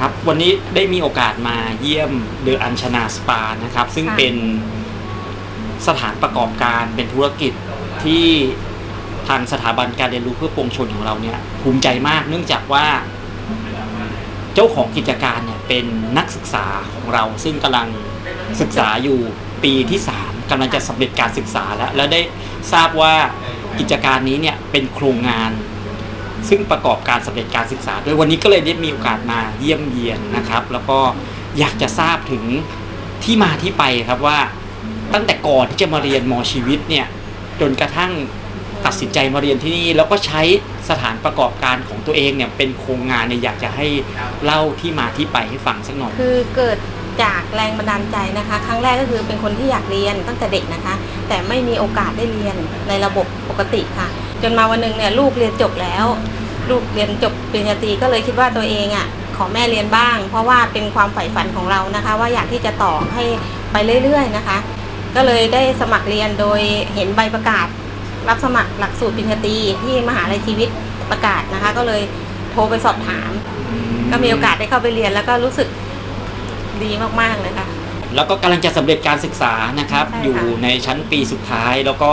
ครับวันนี้ได้มีโอกาสมาเยี่ยมเดอะอัญชนาสปานะครับ ซึ่งค่ะ เป็นสถานประกอบการเป็นธุรกิจที่ทางสถาบันการเรียนรู้เพื่อปวงชนของเราเนี่ยภูมิใจมากเนื่องจากว่า เจ้าของกิจการเนี่ยเป็นนักศึกษาของเรา ซึ่งกำลังศึกษาอยู่ปีที่ 3กำลังจะสำเร็จการศึกษาแล้ว และได้ทราบว่ากิจการนี้เนี่ยเป็นโครงงาน ซึ่งประกอบการสำเร็จการศึกษาด้วยวันนี้ก็เลยได้มีโอกาสมาเยี่ยมเยียนนะครับ แล้วก็อยากจะทราบถึงที่มาที่ไปครับว่า ตั้งแต่ก่อนที่จะมาเรียนมชีวิตเนี่ยจนกระทั่งตัดสินใจมาเรียนที่นี่ แล้วก็ใช้สถานประกอบการของตัวเองเนี่ยเป็นโครงงานเนี่ยอยากจะให้เล่าที่มาที่ไปให้ฟังสักหน่อย คือเกิดจากแรงบันดาลใจนะคะ ครั้งแรกก็คือเป็นคนที่อยากเรียนตั้งแต่เด็กนะคะ แต่ไม่มีโอกาสได้เรียนในระบบปกติค่ะ จนมาวันหนึ่งเนี่ยลูกเรียนจบแล้ว ลูกเรียนจบปริญญาตรีก็เลยคิดว่าตัวเองอะขอแม่เรียนบ้าง เพราะว่าเป็นความใฝ่ฝันของเรานะคะ ว่าอยากที่จะต่อให้ไปเรื่อยๆนะคะ ก็เลยได้สมัครเรียนโดยเห็นใบประกาศ รับสมัครหลักสูตรปริญญาตรีที่มหาลัยชีวิตประกาศนะคะ ก็เลยโทรไปสอบถาม ก็มีโอกาสได้เข้าไปเรียนแล้วก็รู้สึกดีมากๆเลยค่ะ แล้วก็กำลังจะสำเร็จการศึกษานะครับ ใช่ค่ะ อยู่ในชั้นปีสุดท้ายแล้วก็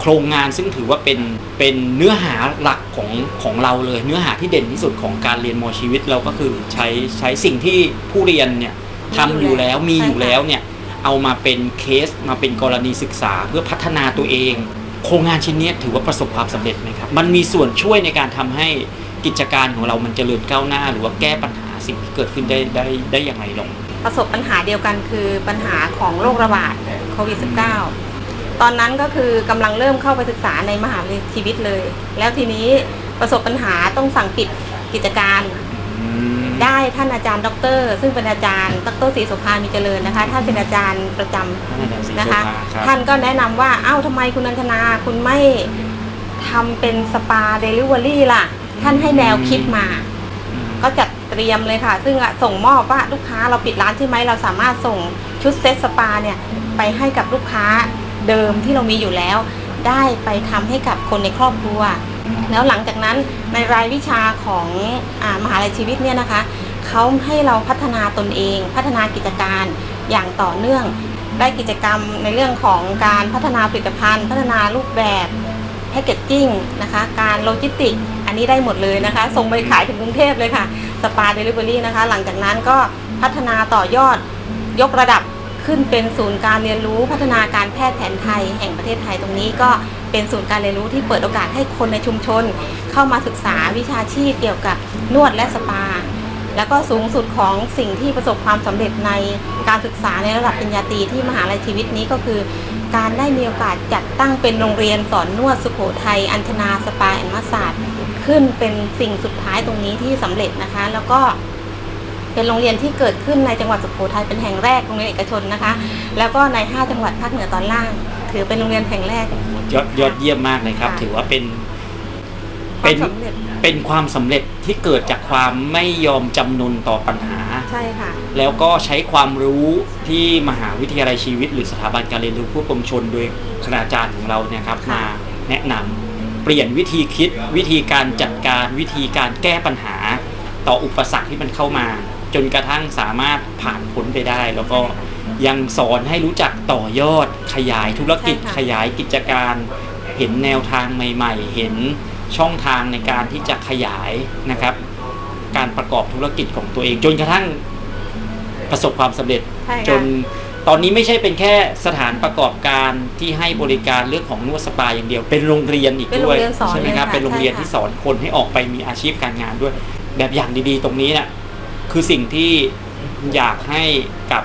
โครงงานซึ่งถือว่าเป็นเป็นเนื้อหาหลักของของเราเลย เนื้อหาที่เด่นที่สุดของการเรียนมอชีวิตเราก็คือใช้ใช้สิ่งที่ผู้เรียนเนี่ยทำอยู่แล้วมีอยู่แล้วเนี่ยเอามาเป็นเคสมาเป็นกรณีศึกษาเพื่อพัฒนาตัวเอง โครงงานชิ้นเนี้ยถือว่าประสบความสำเร็จไหมครับ มันมีส่วนช่วยในการทำให้กิจการของเรามันเจริญก้าวหน้า หรือว่าแก้ปัญหาสิ่งที่เกิดขึ้นได้ได้ได้อย่างไรลง ประสบปัญหาเดียวกันคือปัญหาของโรคระบาดโควิด -19 ตอนนั้นก็คือกำลังเริ่มเข้าไปศึกษาในมหาวิทยาลัยชีวิตเลย แล้วทีนี้ประสบปัญหาต้องสั่งปิดกิจการ ได้ท่านอาจารย์ดร ซึ่งเป็นอาจารย์ดรศรีโสภามีเจริญนะคะท่านเป็นอาจารย์ประจำนะคะ ท่านก็แนะนำว่าเอ้าทำไมคุณอัญชนาคุณไม่ทำเป็นสปาเดลิเวอรี่ล่ะ ท่านให้แนวคิดมา ก็จัดเตรียมเลยค่ะ ซึ่งอะส่งมอบว่าลูกค้าเราปิดร้านใช่ไหมเราสามารถส่งชุดเซ็ตสปาเนี่ยไปให้กับลูกค้า เดิมที่เรามีอยู่แล้ว ได้ไปทำให้กับคนในครอบครัว แล้วหลังจากนั้นในรายวิชาของอมหาลัยชีวิตเนี่ยนะคะเขาให้เราพัฒนาตนเอง พัฒนากิจการอย่างต่อเนื่อง ได้กิจกรรมในเรื่องของการพัฒนาผลิตภัณฑ์ พัฒนารูปแบบแพคเกจจิ้งนะคะการโลจิสติกอันนี้ได้หมดเลยนะคะ ส่งไปขายถึงกรุงเทพเลยค่ะสปาเดลิเวอรี่นะคะ หลังจากนั้นก็พัฒนาต่อยอดยกระดับ ขึ้นเป็นศูนย์การเรียนรู้พัฒนาการแพทย์แผนไทย แห่งประเทศไทยตรงนี้ก็เป็นศูนย์การเรียนรู้ที่เปิดโอกาสให้คนในชุมชน เข้ามาศึกษาวิชาชีพเกี่ยวกับนวดและสปา แล้วก็สูงสุดของสิ่งที่ประสบความสำเร็จในการศึกษาในระดับปริญญาตรีที่มหาลัยชีวิตนี้ก็คือ การได้มีโอกาสจัดตั้งเป็นโรงเรียนสอนนวดสุโขทัยอัญชนาสปาแอนมัสซาจขึ้นเป็นสิ่งสุดท้ายตรงนี้ที่สำเร็จนะคะ แล้วก็ เป็นโรงเรียนที่เกิดขึ้นในจังหวัดสุโขทัยเป็นแห่งแรกโรงเรียนเอกชนนะคะ แล้วก็ใน 5 จังหวัดภาคเหนือตอนล่าง ถือเป็นโรงเรียนแห่งแรก ยอดยอดเยี่ยมมากเลยครับ ค่ะ ถือว่าเป็นควาเป็มนสำเร็จเป็นความสำเร็จที่เกิดจากความไม่ยอมจำนนต่อปัญหา ใช่ค่ะ แล้วก็ใช้ความรู้ที่มหาวิทยาลัยชีวิต หรือสถาบันการเรียนรู้ผู้ปวงชน โดยคณาจารย์ของเราเนี่ยครับค่ะ มาแนะนำเปลี่ยนวิธีคิด วิธีการจัดการวิธีการแก้ปัญหา ต่ออุปสรรคที่มันเข้ามา จนกระทั่งสามารถผ่านพ้นไปได้ แล้วก็ยังสอนให้รู้จักต่อยอดขยายธุรกิจใช่ค่ะ ขยายกิจการ เห็นแนวทางใหม่ ๆ เห็นช่องทางในการที่จะขยายนะครับ การประกอบธุรกิจของตัวเอง จนกระทั่งประสบความสำเร็จ ใช่จค่ะนตอนนี้ไม่ใช่เป็นแค่สถานประกอบการที่ให้บริการเรื่องของนวดสปาอย่างเดียว เป็นโรงเรียนอีกเป็นโรด้งวยเรียนสอนใช่ไหมครับเลยค่ะเป็นโรงเรียนใช่ค่ะ ที่สอนคนให้ออกไปมีอาชีพการงานด้วย แบบอย่างดีๆ ตรงนี้เนี่ย คือสิ่งที่อยากให้กับ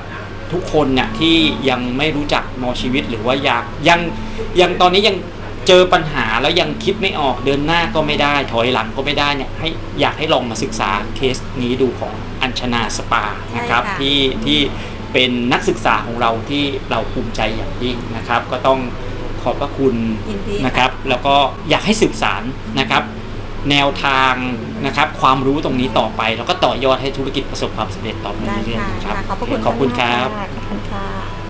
ทุกคนเนี่ยที่ยังไม่รู้จักมอชีวิตหรือว่าอยากยังยังตอนนี้ยังเจอปัญหาแล้วยังคิดไม่ออกเดินหน้าก็ไม่ได้ ถอยหลังก็ไม่ได้เนี่ยให้อยากให้ลองมาศึกษาเคสนี้ดูของอัญชนาสปานะครับใช่ค่ะ ที่ที่เป็นนักศึกษาของเราที่เราภูมิใจอย่างยิ่งนะครับ ก็ต้องขอบพระคุณ ยินดี นะครับแล้วก็อยากให้สืบสารนะครับ แนวทางนะครับความรู้ตรงนี้ต่อไป แล้วก็ต่อยอดให้ธุรกิจประสบความสำเร็จต่อไปได้เรื่อยค่ะๆนะครับ ขอบพระคุณขอบคุณครับ มากๆะขอบคุณค่ะ